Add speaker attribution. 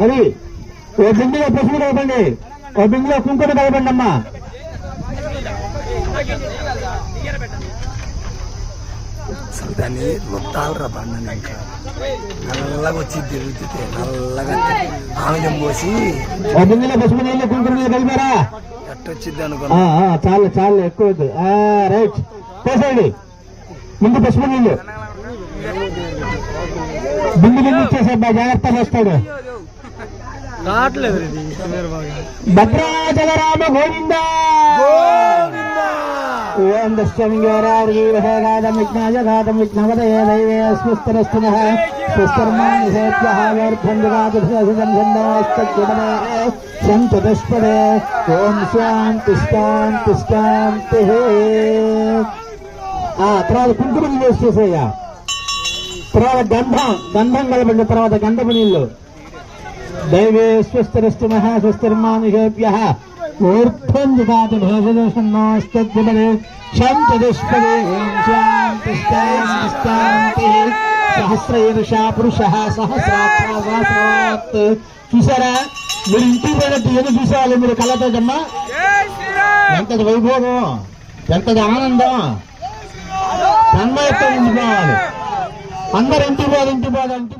Speaker 1: అది ఓ బిందులో పసుపు కలపండి? ఓ బిందులో కుంకుమ కలపండి అమ్మా.
Speaker 2: అసలు దాన్ని మొత్తాలరా బండి ఇంకా? నల్లగా వచ్చి తిరుగుతుంది నల్లగా ఆమెదం పోసి
Speaker 1: బిందులో పసుపు నీళ్ళు కుంకుమ నీళ్ళు కలిపారా?
Speaker 2: అనుకున్నా.
Speaker 1: ఆ, చాలు చాలు ఎక్కువ రైట్ పోసేయండి. ముందు పసుపు నీళ్ళు. బిందు బిందు ఇచ్చేసా జాగ్రత్త వస్తాడు
Speaker 2: రావట్లేదు
Speaker 1: భద్రాచల రామ గోవింద ఓం దశ్చమింగోరార్గీవహేగాదం విజ్ఞాయ గాదం విజ్ఞవదయ దైవే స్వస్తరస్తున స్వస్తర్మాణి సేభ్యః వర్ధం జగాదుభిషం ఛందోస్తజ్జనమే సంచతుష్పదే ఓం శాంతి శాంతి శాంతి ఆ తర్వాత కుంకుమ నీళ్ళు వేసి చేసేయ్యా తర్వాత గంధ గంధం కలపండి తర్వాత గంధపు నీళ్ళు. దైవే స్వస్తిరస్తు మహాస్వస్తిర్మానుషేభ్య ఊర్ధ్వం జిగాతి భేషదోషన్నోస్తద్విపదే ఓం శాంతి శాంతి సహస్రైరుషా పురుష సహస్రాక్షరాత్ చూసారా మీరు ఇంటికి పోయినట్టు ఏదో చూసేవాళ్ళు? మీరు కళ్ళతో ఎంతటి వైభోగం ఎంతటి ఆనందం తన్మయత్వం ఉండిపోవాలి. అందరు ఇంటి పోదు ఇంటి పోదు ఇంటి